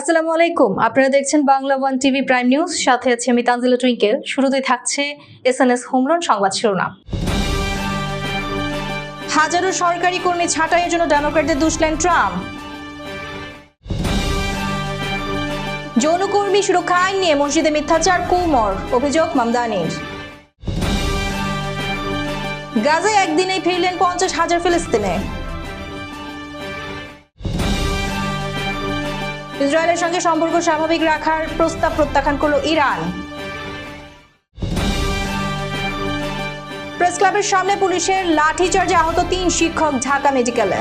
আসসালামু আলাইকুম। আপনারা দেখছেন Bangla one TV prime news. সাথে আছে আমি তানজিলা টুইঙ্কেল। শুরুতেই থাকছে এসএনএস হোমরন সংবাদ শিরোনাম। হাজারো সরকারি কর্মী ছাঁটাইয়ের জন্য ডেমোক্র্যাটদের দুষলেন ট্রাম্প। যৌনকর্মী সুরক্ষা আইন নিয়ে মসজিদে মিথ্যাচার, কৌমর, অভিযোগ মামদানির। গাজায় একদিনেই ফিরলেন পঞ্চাশ হাজার ফিলিস্তিনে। ইসরায়েলের সঙ্গে সম্পর্ক স্বাভাবিক রাখার প্রস্তাব প্রত্যাখ্যান করল ইরান। প্রেস ক্লাবের সামনে পুলিশের লাঠিচার্জে আহত তিন শিক্ষক ঢাকা মেডিকেলে।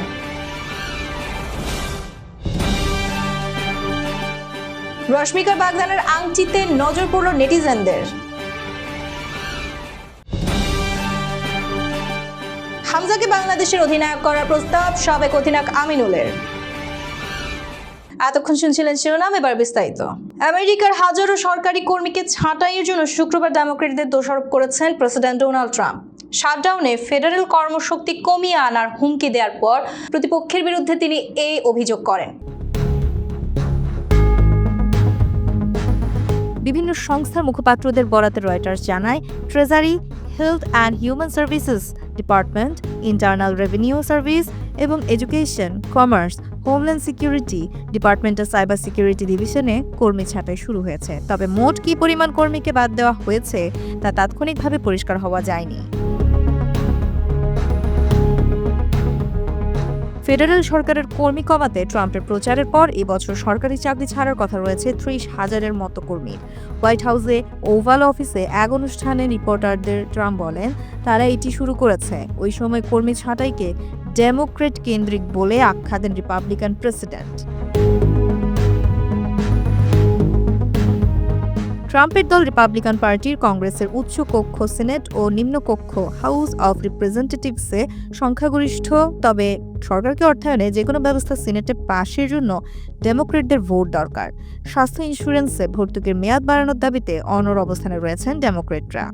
রশ্মিকা বাগদানের আংটিতে নজর পড়ল নেটিজেনদের। হামজাকে বাংলাদেশের অধিনায়ক করার প্রস্তাব সাবেক অধিনায়ক আমিনুলের। এতক্ষণ শুনছিলেন শিরোনাম, এবার বিস্তারিত। আমেরিকার হাজারো সরকারি কর্মীকে ছাঁটাইয়ের জন্য শুক্রবার ডেমোক্রেটদের দোষারোপ করেছেন প্রেসিডেন্ট ডোনাল্ড ট্রাম্প। শাটডাউনে ফেডারেল কর্মশক্তি কমিয়ে আনার হুমকি দেওয়ার পর প্রতিপক্ষের বিরুদ্ধে তিনি এই অভিযোগ করেন। বিভিন্ন সংস্থার মুখপাত্রদের বরাতে রয়টার্স জানায়, treasury, health and human services department, internal revenue service এবং এডুকেশন, কমার্স হোমল্যান্ড সিকিউরিটি ডিপার্টমেন্টের সাইবার সিকিউরিটি ডিভিশনে কর্মী ছাঁটাই শুরু হয়েছে। তবে মোট কী পরিমাণ কর্মীকে বাদ দেওয়া হয়েছে, তা তাৎক্ষণিকভাবে পরিষ্কার হওয়া যায়নি। ফেডারেল সরকারের কর্মী কমাতে ট্রাম্পের প্রচারের পর এবছর সরকারি চাকরি ছাড়ার কথা রয়েছে ত্রিশ হাজারের মতো কর্মীর হোয়াইট হাউসে ওভাল অফিসে এক অনুষ্ঠানে রিপোর্টারদের ট্রাম্প বলেন, তারা এটি শুরু করেছে। ওই সময় কর্মী ছাঁটাইকে ডেমোক্রেট কেন্দ্রিক বলে আখ্যা দেন রিপাবলিকান প্রেসিডেন্ট। ট্রাম্পের দল রিপাবলিকান পার্টির কংগ্রেসের উচ্চ কক্ষ সিনেট ও নিম্ন কক্ষ হাউস অফ রিপ্রেজেন্টেটিভসে সংখ্যাগরিষ্ঠ, তবে সরকারকে অর্থায়নে যে কোনো ব্যবস্থা সিনেটে পাশের জন্য ডেমোক্রেটদের ভোট দরকার। স্বাস্থ্য ইন্স্যুরেন্সে ভর্তুকির মেয়াদ বাড়ানোর দাবিতে অনর অবস্থানে রয়েছেন ডেমোক্রেটরা।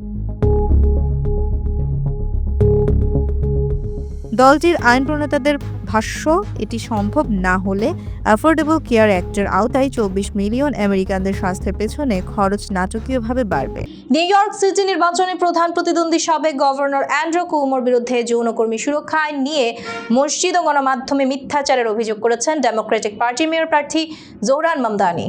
দলটির আইন প্রণেতাদের ভাষ্য এটি সম্ভব না হলে অ্যাফোর্ডেবল কেয়ার অ্যাক্টের আওতায় চব্বিশ মিলিয়ন আমেরিকানদের স্বাস্থ্যের পেছনে খরচ নাটকীয়ভাবে বাড়বে। নিউ ইয়র্ক সিটি নির্বাচনে প্রধান প্রতিদ্বন্দ্বী সাবেক গভর্নর অ্যান্ড্রু কুমোর বিরুদ্ধে যৌনকর্মী সুরক্ষা আইন নিয়ে মসজিদ ও গণমাধ্যমে মিথ্যাচারের অভিযোগ করেছেন ডেমোক্রেটিক পার্টি মেয়র প্রার্থী জোহরান মামদানি।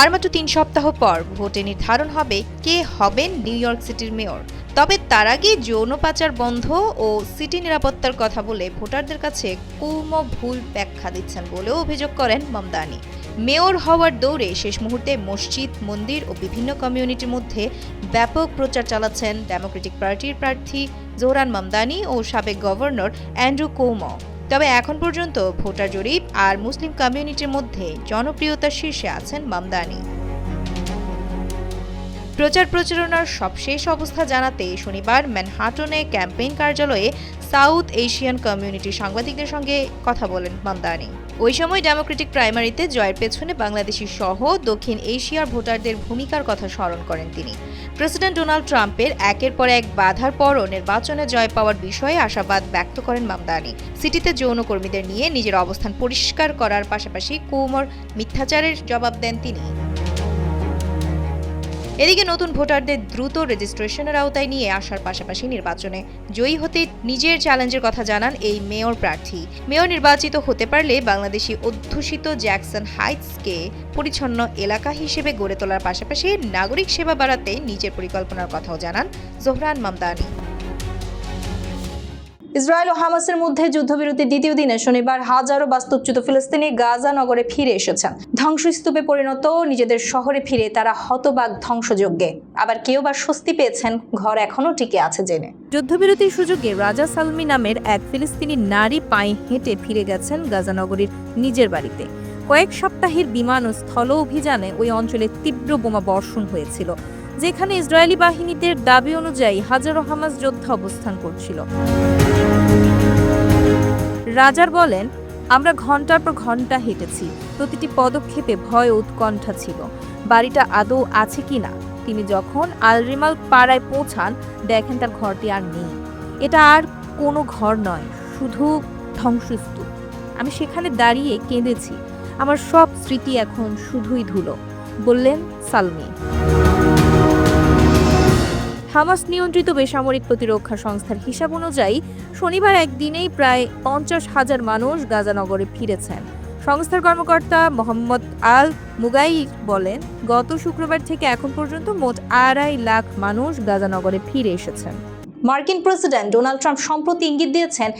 আর মাত্র তিন সপ্তাহ পর ভোটে নির্ধারণ হবে কে হবেন নিউ ইয়র্ক সিটির মেয়র। তবে তার আগে যৌন পাচার বন্ধ ও সিটি নিরাপত্তার কথা বলে ভোটারদের কাছে কৌম ভুল ব্যাখ্যা দিচ্ছেন বলেও অভিযোগ করেন মমদানি। মেয়র হওয়ার দৌড়ে শেষ মুহূর্তে মসজিদ, মন্দির ও বিভিন্ন কমিউনিটির মধ্যে ব্যাপক প্রচার চালাচ্ছেন ডেমোক্রেটিক পার্টির প্রার্থী জোহরান মামদানি ও সাবেক গভর্নর অ্যান্ড্রু কৌম। তবে এখন পর্যন্ত ভোটার জরিপ আর মুসলিম কমিউনিটির মধ্যে জনপ্রিয়তার শীর্ষে আছেন মামদানি। প্রচার প্রচারণার সবশেষ অবস্থা জানাতে শনিবার ম্যানহাটনে ক্যাম্পেইন কার্যালয়ে সাউথ এশিয়ান কমিউনিটি সাংবাদিকদের সঙ্গে কথা বলেন মামদানি ওই সময় ডেমোক্রেটিক প্রাইমারিতে জয়ের পেছনে বাংলাদেশি সহ দক্ষিণ এশিয়ার ভোটারদের ভূমিকার কথা স্মরণ করেন তিনি। প্রেসিডেন্ট ডোনাল্ড ট্রাম্পের একের পর এক বাধার পরও নির্বাচনে জয় পাওয়ার বিষয়ে আশাবাদ ব্যক্ত করেন মামদানি সিটিতে যৌনকর্মীদের নিয়ে নিজের অবস্থান পরিষ্কার করার পাশাপাশি কৌমর মিথ্যাচারের জবাব দেন তিনি। এদিকে নতুন ভোটারদের দ্রুত রেজিস্ট্রেশনের আওতায় নিয়ে আসার পাশাপাশি নির্বাচনে জয়ী হতে নিজের চ্যালেঞ্জের কথা জানান এই মেয়র প্রার্থী। মেয়র নির্বাচিত হতে পারলে বাংলাদেশি অধ্যুষিত জ্যাকসন হাইটসকে পরিচ্ছন্ন এলাকা হিসেবে গড়ে তোলার পাশাপাশি নাগরিক সেবা বাড়াতে নিজের পরিকল্পনার কথাও জানান জোহরান মামদানি। ইসরায়েল ও হামাসের মধ্যে যুদ্ধবিরতির দ্বিতীয় দিনে শনিবার হাজারো বাস্তুচ্যুত ফিলিস্তিনি গাজা নগরে ফিরে এসেছেন ধ্বংসস্তূপে পরিণত নিজেদের শহরে ফিরে তারা হতবাক ধ্বংসযজ্ঞে। আবার কেউ বা স্বস্তি পেয়েছেন, ঘর এখনও টিকে আছে জেনে। যুদ্ধবিরতির সুযোগে রাজা সালমি নামের এক ফিলিস্তিনি নারী পায়ে হেঁটে ফিরে গেছেন গাজানগরীর নিজের বাড়িতে। কয়েক সপ্তাহের বিমান ও স্থল অভিযানে ওই অঞ্চলে তীব্র বোমা বর্ষণ হয়েছিল, যেখানে ইসরায়েলি বাহিনীদের দাবি অনুযায়ী হাজারো হামাস যোদ্ধা অবস্থান করছিল। রাজার বলেন, আমরা ঘণ্টার পর ঘণ্টা হেঁটেছি। প্রতিটি পদক্ষেপে ভয় উৎকণ্ঠা ছিল। বাড়িটা আদৌ আছে কি না? তিনি যখন আলরিমাল পাড়ায় পৌঁছান, দেখেন তার ঘরটি আর নেই। এটা আর কোনো ঘর নয়, শুধু ধ্বংসস্তূপ। আমি সেখানে দাঁড়িয়ে কেঁদেছি। আমার সব স্মৃতি এখন শুধুই ধুলো। বললেন সালমি। হামাস নিয়ন্ত্রিত বেসামরিক প্রতিরক্ষা সংস্থার হিসাব অনুযায়ী, শনিবার একদিনেই প্রায় পঞ্চাশ হাজার মানুষ গাজানগরে ফিরেছেন। সংস্থার কর্মকর্তা মোহাম্মদ আল মুগাই বলেন, গত শুক্রবার থেকে এখন পর্যন্ত মোট আড়াই লাখ মানুষ গাজানগরে ফিরে এসেছেন। মার্কিন প্রেসিডেন্ট ডোনাল্ড ট্রাম্প সম্প্রতি ইঙ্গিত দিয়েছেন,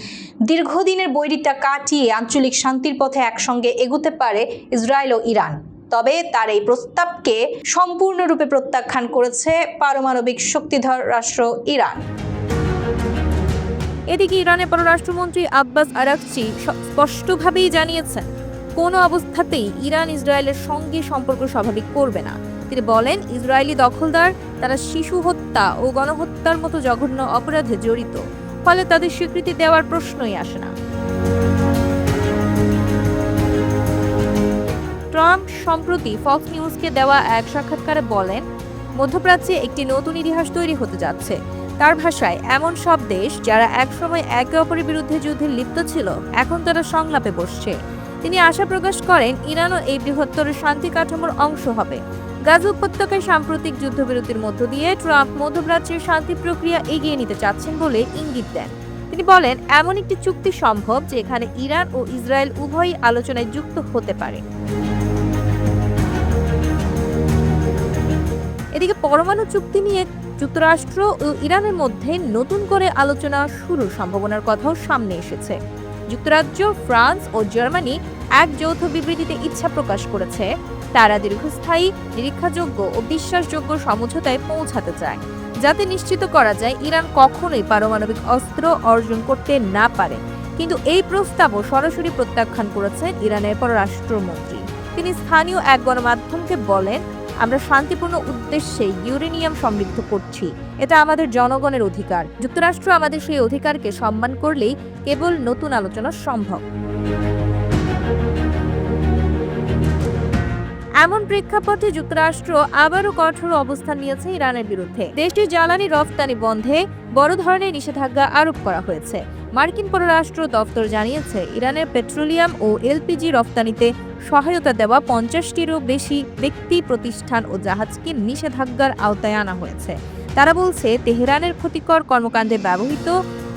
দীর্ঘদিনের বৈরিতা কাটিয়ে আঞ্চলিক শান্তির পথে একসঙ্গে এগুতে পারে ইসরায়েল ও ইরান। তবে তার এই প্রস্তাবকে সম্পূর্ণরূপে প্রত্যাখ্যান করেছে পারমাণবিক শক্তিধর রাষ্ট্র ইরান। এদিকে ইরানের পররাষ্ট্রমন্ত্রী আব্বাস আরাকচি স্পষ্টভাবেই জানিয়েছেন, কোনো অবস্থাতেই ইরান ইসরায়েলের সঙ্গে সম্পর্ক স্বাভাবিক করবে না। তিনি বলেন, ইসরায়েলি দখলদার, তারা শিশু হত্যা ও গণহত্যার মতো জঘন্য অপরাধে জড়িত। ফলে তাদের স্বীকৃতি দেওয়ার প্রশ্নই আসে না। ট্রাম্প সম্প্রতি ফক্স নিউজকে দেওয়া এক সাক্ষাৎকারে বলেন, মধ্যপ্রাচ্যে একটি নতুন ইতিহাস তৈরি হতে যাচ্ছে। তার ভাষায়, এমন সব দেশ যারা একসময় একে অপরের বিরুদ্ধে যুদ্ধে লিপ্ত ছিল, এখন তারা সংলাপে বসছে। তিনি আশা প্রকাশ করেন, ইরানও এই বৃহত্তর শান্তি কাঠামোর অংশ হবে। গাজা উপত্যকায় সাম্প্রতিক যুদ্ধবিরতির মধ্য দিয়ে ট্রাম্প মধ্যপ্রাচ্যের শান্তি প্রক্রিয়া এগিয়ে নিতে চাচ্ছেন বলে ইঙ্গিত দেন। তিনি বলেন, এমন একটি চুক্তি সম্ভব যেখানে ইরান ও ইসরায়েল উভয়ই আলোচনায় যুক্ত হতে পারে। এদিকে পরমাণু চুক্তি নিয়ে যুক্তরাষ্ট্র ও ইরানের মধ্যে নতুন করে আলোচনা শুরুর সম্ভাবনার কথাও সামনে এসেছে। যুক্তরাজ্য, ফ্রান্স ও জার্মানি এক যৌথ বিবৃতিতে ইচ্ছা প্রকাশ করেছে, তারা দীর্ঘস্থায়ী, নিরীক্ষাযোগ্য ও বিশ্বাসযোগ্য সমঝোতায় পৌঁছাতে চায়, যাতে নিশ্চিত করা যায় ইরান কখনোই পারমাণবিক অস্ত্র অর্জন করতে না পারে। কিন্তু এই প্রস্তাবও সরাসরি প্রত্যাখ্যান করেছেন ইরানের পররাষ্ট্রমন্ত্রী। তিনি স্থানীয় এক গণমাধ্যমকে বলেন আমরা শান্তিপূর্ণ উদ্দেশ্যে ইউরেনিয়াম সমৃদ্ধ করছি। এটা আমাদের জনগণের অধিকার। যুক্তরাষ্ট্র আমাদের সেই অধিকারকে সম্মান করলেই কেবল নতুন আলোচনা সম্ভব। এমন প্রেক্ষাপটে যুক্তরাষ্ট্র আবারও কঠোর অবস্থান নিয়েছে ইরানের বিরুদ্ধে। দেশটির জ্বালানি রফতানি বন্ধে বড় ধরনের নিষেধাজ্ঞা আরোপ করা হয়েছে। মার্কিন পররাষ্ট্র দপ্তর জানিয়েছে, ইরানের পেট্রোলিয়াম ও এলপিজি রফতানিতে সহায়তা দেওয়া পঞ্চাশটিরও বেশি ব্যক্তি, প্রতিষ্ঠান ও জাহাজকে নিষেধাজ্ঞার আওতায় আনা হয়েছে। তারা বলছে, তেহরানের ক্ষতিকর কর্মকাণ্ডে ব্যবহৃত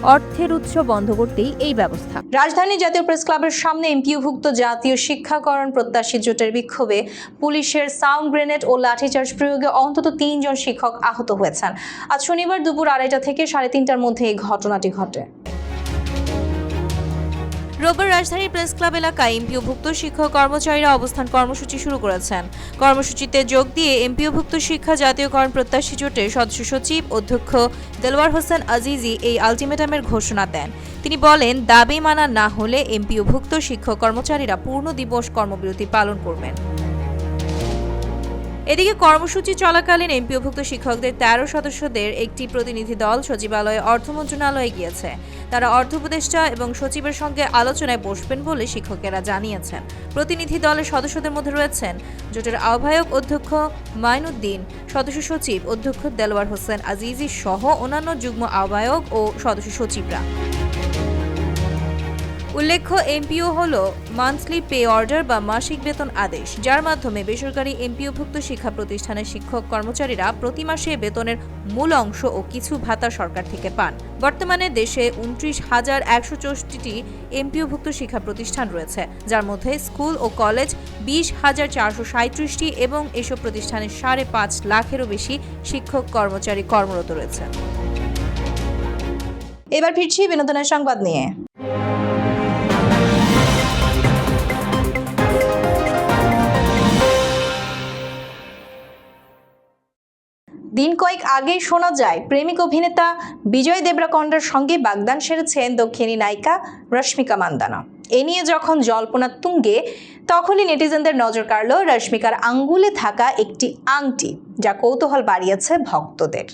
অর্থের উৎস বন্ধ করতেই এই ব্যবস্থা। রাজধানী জাতীয় প্রেস ক্লাবের সামনে এমপিওভুক্ত জাতীয় শিক্ষাকরণ প্রত্যাশী জোটের বিক্ষোভে পুলিশের সাউন্ড গ্রেনেড ও লাঠিচার্জ প্রয়োগে অন্তত তিনজন শিক্ষক আহত হয়েছেন। আজ শনিবার দুপুর আড়াইটা থেকে সাড়ে তিনটার মধ্যে এই ঘটনাটি ঘটে। রোববার রাজধানীর প্রেস ক্লাব এলাকায় এমপিওভুক্ত শিক্ষক কর্মচারীরা অবস্থান কর্মসূচি শুরু করেছেন। কর্মসূচিতে যোগ দিয়ে এমপিওভুক্ত শিক্ষা জাতীয়করণ প্রত্যাশী জোটের সদস্য সচিব, অধ্যক্ষ দেলওয়ার হোসেন আজিজি এই আলটিমেটামের ঘোষণা দেন। তিনি বলেন, দাবি মানা না হলে এমপিওভুক্ত শিক্ষক কর্মচারীরা পূর্ণ দিবস কর্মবিরতি পালন করবেন। এদিকে কর্মসূচি চলাকালীন এমপিওভুক্ত শিক্ষকদের তেরো সদস্যদের একটি প্রতিনিধি দল সচিবালয়ে অর্থ মন্ত্রণালয়ে গিয়েছে। তারা অর্থ উপদেষ্টা এবং সচিবের সঙ্গে আলোচনায় বসবেন বলে শিক্ষকেরা জানিয়েছেন। প্রতিনিধি দলের সদস্যদের মধ্যে রয়েছেন জোটের আহ্বায়ক অধ্যক্ষ মাইনুদ্দিন, সদস্য সচিব অধ্যক্ষ দেলোয়ার হোসেন আজিজি সহ অন্যান্য যুগ্ম আহ্বায়ক ও সদস্য সচিবরা। উল্লেখ্য, এমপিও হল মান্থলি পে অর্ডার বা মাসিক বেতন আদেশ, যার মাধ্যমে বেসরকারি এমপিওভুক্ত শিক্ষা প্রতিষ্ঠানের শিক্ষক কর্মচারীরা প্রতি মাসে বেতনের মূল অংশ ও কিছু ভাতা সরকার থেকে পান। বর্তমানে দেশে উনত্রিশ হাজার একশো চৌষট্টিটি এমপিওভুক্ত শিক্ষা প্রতিষ্ঠান রয়েছে, যার মধ্যে স্কুল ও কলেজ বিশ হাজার চারশো সাঁত্রিশটি এবং এসব প্রতিষ্ঠানে সাড়ে পাঁচ লাখেরও বেশি শিক্ষক কর্মচারী কর্মরত রয়েছে। এবার ফিরছি বিনোদনের সংবাদ নিয়ে। দিন কয়েক আগেই শোনা যায়, প্রেমিক অভিনেতা বিজয় দেবরাকন্ডার সঙ্গে বাগদান সেরেছেন দক্ষিণী নায়িকা রশ্মিকা মান্দানা। এ নিয়ে যখন জল্পনা তুঙ্গে, তখনই নেটিজেনদের নজর কাড়ল রশ্মিকার আঙ্গুলে থাকা একটি আংটি, যা কৌতূহল বাড়িয়েছে ভক্তদের।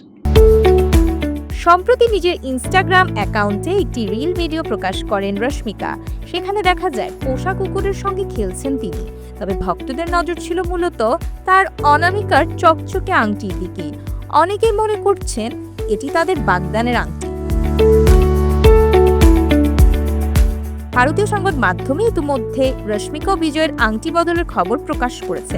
সম্প্রতি নিজের ইনস্টাগ্রাম অ্যাকাউন্টে একটি রিল ভিডিও প্রকাশ করেন রশ্মিকা। সেখানে দেখা যায়, পোষা কুকুরের সঙ্গে খেলছেন তিনি। তবে ভক্তদের নজর ছিল মূলত তার অনামিকার চকচকে আংটির দিকে। অনেকেই মনে করছেন এটি তাদের বাগদানের আংটি। ভারতীয় সংবাদ মাধ্যমে ইতিমধ্যে রশ্মিকা বিজয়ের আংটি বদলের খবর প্রকাশ করেছে।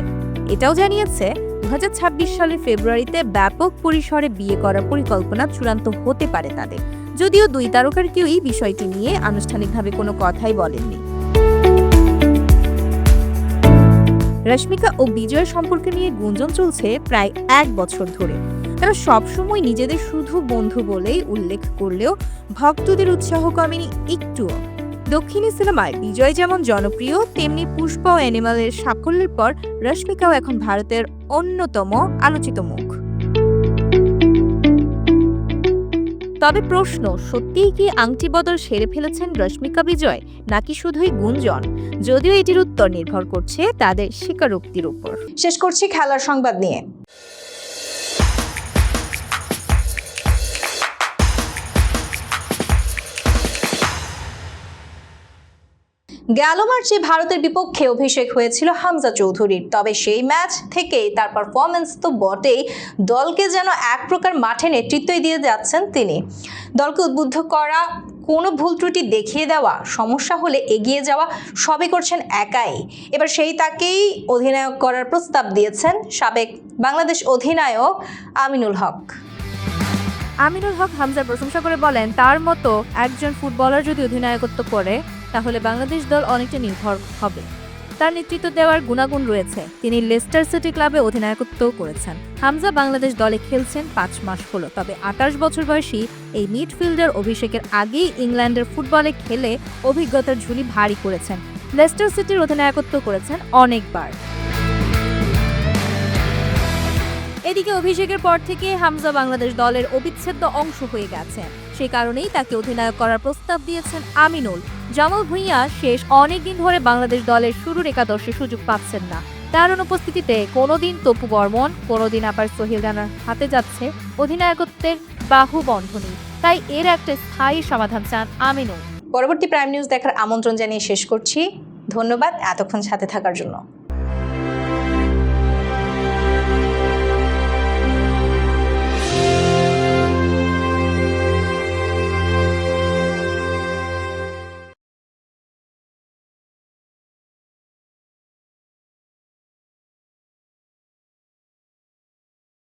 এটাও জানিয়েছে দুই হাজার ছাব্বিশ সালের ফেব্রুয়ারিতে ব্যাপক পরিসরে বিয়ে করার পরিকল্পনা চূড়ান্ত হতে পারে তাদের। যদিও দুই তারকার কেউই বিষয়টি নিয়ে আনুষ্ঠানিকভাবে কোনো কথাই বলেননি। রশ্মিকা ও বিজয়ের সম্পর্কে নিয়ে গুঞ্জন চলছে প্রায় এক বছর ধরে। তারা সবসময় নিজেদের শুধু বন্ধু বলেই উল্লেখ করলেও ভক্তদের উৎসাহ কমেনি একটুও। দক্ষিণী সিনেমায় বিজয় যেমন জনপ্রিয়, তেমনি পুষ্প ও অ্যানিমালের সাফল্যের পর রশ্মিকাও এখন ভারতের অন্যতম আলোচিত মুখ। তবে প্রশ্ন, সত্যিই কি আংটি বদল সেরে ফেলেছেন রশ্মিকা বিজয়, নাকি শুধুই গুঞ্জন? যদিও এটির উত্তর নির্ভর করছে তাদের স্বীকারোক্তির উপর। শেষ করছি খেলার সংবাদ নিয়ে। গেল মার্চে ভারতের বিপক্ষে অভিষেক হয়েছিল হামজা চৌধুরীর। তবে সেই ম্যাচ থেকেই তার পারফরমেন্স তো বটেই। দলকে যেন এক প্রকার মাঠে নেতৃত্বই দিয়ে যাচ্ছেন তিনি। দলকে উদ্বুদ্ধ করা, কোনো ভুল ত্রুটি দেখিয়ে দেওয়া, সমস্যা হলে এগিয়ে যাওয়া, সবই করছেন একাই। এবার সেই তাকেই অধিনায়ক করার প্রস্তাব দিয়েছেন সাবেক বাংলাদেশ অধিনায়ক আমিনুল হক। আমিনুল হক হামজার প্রশংসা করে বলেন, তার মতো একজন ফুটবলার যদি অধিনায়কত্ব করে তাহলে বাংলাদেশ দল অনেকটা নির্ভর হবে। তার নেতৃত্ব দেওয়ার গুণাগুণ রয়েছে। তিনি লেস্টার সিটি ক্লাবে অধিনায়কত্বও করেছেন। হামজা বাংলাদেশ দলে খেলছেন পাঁচ মাস হলো, তবে আঠাশ বছর বয়সী এই মিডফিল্ডার অভিষেকের আগেই ইংল্যান্ডের ফুটবলে খেলে অভিজ্ঞতার ঝুলি ভারী করেছেন। লেস্টার সিটির অধিনায়কত্ব করেছেন অনেকবার। এদিকে অভিষেকের পর থেকে হামজা বাংলাদেশ দলের অবিচ্ছেদ্য অংশ হয়ে গেছে। সে কারণেই তাকে অধিনায়ক করার প্রস্তাব দিয়েছেন আমিনুল। জামাল ভুঁইয়া শেষ অনেকদিন ধরে বাংলাদেশ দলের শুরুর একাদশে সুযোগ পাচ্ছেন না। তার অনুপস্থিতিতে কোনোদিন তপু বর্মন, কোনোদিন আবার সোহেল রানার হাতে যাচ্ছে অধিনায়কত্বের বাহু বন্ধনী তাই এর একটা স্থায়ী সমাধান চান আমিনুল। পরবর্তী প্রাইম নিউজ দেখার আমন্ত্রণ জানিয়ে শেষ করছি। ধন্যবাদ এতক্ষণ সাথে থাকার জন্য।